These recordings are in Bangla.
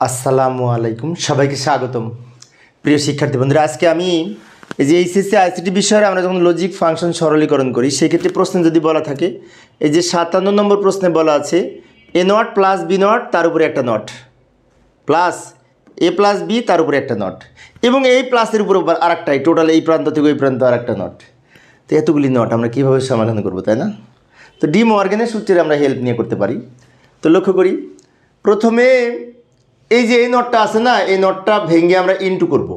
আসসালামু আলাইকুম। সবাইকে স্বাগতম। প্রিয় শিক্ষার্থী বন্ধুরা, আজকে আমি এই যে এইচএসসি, আইসিটি বিষয়ে আমরা যখন লজিক ফাংশন সরলীকরণ করি, সেক্ষেত্রে প্রশ্নে যদি বলা থাকে, এই যে সাতান্ন নম্বর প্রশ্নে বলা আছে, A not plus B not, তার উপরে একটা not. Plus A plus B, তার উপরে একটা নট। এবং এই প্লাসের উপর আর একটাই টোটাল এই প্রান্ত থেকে ওই প্রান্ত আর একটা নট। তো এতগুলি নট আমরা কীভাবে সমাধান করব, তাই না? তো ডি মর্গেনের সূত্রে আমরা হেল্প নিয়ে করতে পারি। তো লক্ষ্য করি, প্রথমে এই যে এই নটটা আছে না, এই নটটা ভেঙে আমরা ইনটু করব।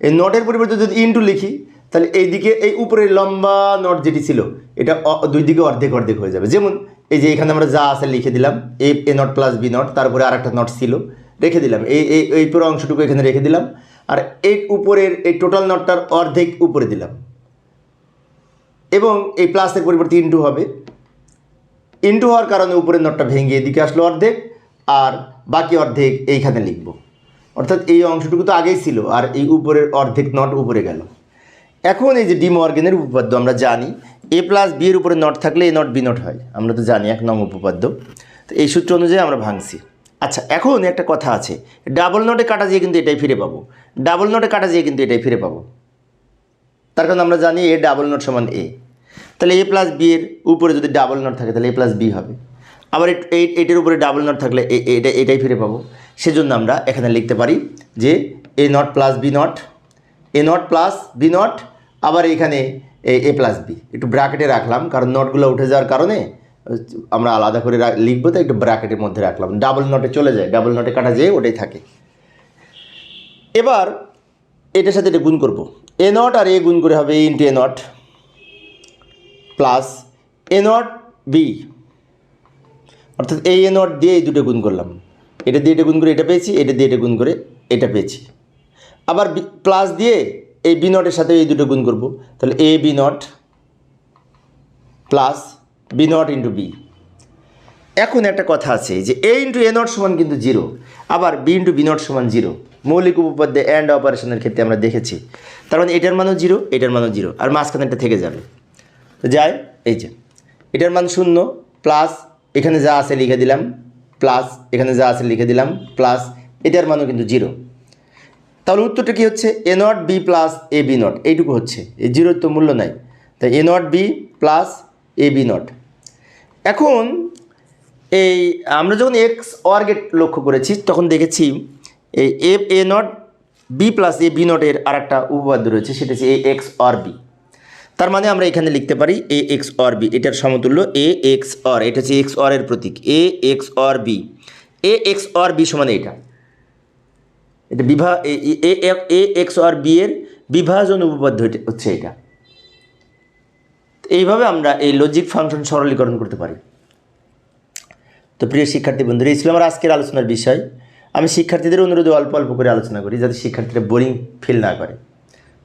এই নটের পরিবর্তে যদি ইনটু লিখি, তাহলে এইদিকে এই উপরের লম্বা নট যেটি ছিল, এটা দুই দিকে অর্ধেক অর্ধেক হয়ে যাবে। যেমন এই যে এখানে আমরা যা আছে লিখে দিলাম A A not plus B not তারপরে আর একটা নট ছিল, রেখে দিলাম। এই এই এই পুরো অংশটুকু এখানে রেখে দিলাম। আর এই উপরের, এই টোটাল নটটার অর্ধেক উপরে দিলাম। এবং এই প্লাসের পরিবর্তে ইনটু হবে। ইনটু হওয়ার কারণে উপরের নটটা ভেঙে এদিকে আসলো অর্ধেক, আর বাকি অর্ধেক এইখানে লিখব। অর্থাৎ এই অংশটুকু তো আগেই ছিল, আর এই উপরের অর্ধেক নট উপরে গেল। এখন এই যে ডি মর্গেনের উপপাদ্য আমরা জানি এ প্লাস বি এর উপরে নট থাকলে এ নট বি নট হয়। আমরা তো জানি এক নং উপপাদ্য। তো এই সূত্র অনুযায়ী আমরা ভাঙছি। আচ্ছা এখন একটা কথা আছে। ডাবল নটে কাটা যেয়ে কিন্তু এটাই ফিরে পাবো। ডাবল নটে কাটা দিয়ে কিন্তু এটাই ফিরে পাবো। তার কারণ আমরা জানি এ ডাবল নট সমান এ তাহলে এ প্লাস বি এর উপরে যদি ডাবল নট থাকে, তাহলে এ প্লাস বি হবে। আবার এটার উপরে ডাবল নট থাকলে এটা এটাই ফিরে পাবো। সেজন্য আমরা এখানে লিখতে পারি যে A not plus B not A not plus B not আবার এখানে এ প্লাস বি একটু ব্র্যাকেটে রাখলাম, কারণ নটগুলো উঠে যাওয়ার কারণে, আমরা আলাদা করে লিখব তো একটু ব্র্যাকেটের মধ্যে রাখলাম। ডাবল নটে চলে যায় ডাবল নটে কাটা যেয়ে ওটাই থাকে। এবার এটার সাথে এটা গুণ করব। এ নট আর এ গুণ করে হবে A into A not plus A not B অর্থাৎ এই এ নট দিয়ে এই দুটো গুণ করলাম। এটা দিয়ে এটা গুণ করে এটা পেয়েছি, এটা দিয়ে এটা গুণ করে এটা পেয়েছি। আবার প্লাস দিয়ে এই বি নটের সাথে এই দুটো গুণ করব। তাহলে A B not plus B not into B এখন একটা কথা আছে যে এ ইন্টু এ নট সমান কিন্তু জিরো আবার বি ইন্টু বি নট সমান জিরো মৌলিক উপপাদ্যে অ্যান্ড অপারেশনের ক্ষেত্রে আমরা দেখেছি। তার মানে এটার মানও জিরো এটার মানও জিরো আর মাঝখানেটা থেকে যাবে। তো যাই, এই যে, এটার মান শূন্য প্লাস এখানে যা আছে লিখে দিলাম প্লাস এখানে যা আছে লিখে দিলাম প্লাস এটার মানও কিন্তু জিরো তাহলে উত্তরটা কী হচ্ছে? A not B plus A B not এইটুকু হচ্ছে। এই জিরোর তো মূল্য নাই। তাই A not B plus A B not এখন এই আমরা যখন এক্স অর গেট লক্ষ্য করেছি, তখন দেখেছি এই A A not B plus A B নটের আর একটা উপপাদ্য রয়েছে, সেটা হচ্ছে এ এক্স অর বি তার মানে আমরা এখানে লিখতে পারি এ এক্স অর বি এটার সমতুল্য এ এক্স অর এটা হচ্ছে এক্স অর এর প্রতীক। A X or B A X or B সমান এটা। এটা বিভা এ- এক্স অর বি এর বিভাজন উপপাদ্য হচ্ছে এটা। এইভাবে আমরা এই লজিক ফাংশন সরলীকরণ করতে পারি। তো প্রিয় শিক্ষার্থী বন্ধুরা, এই ছিল আমার আজকের আলোচনার বিষয়। আমি শিক্ষার্থীদের অনুরোধে অল্প অল্প করে আলোচনা করি যাতে শিক্ষার্থীরা বোরিং ফিল না করে।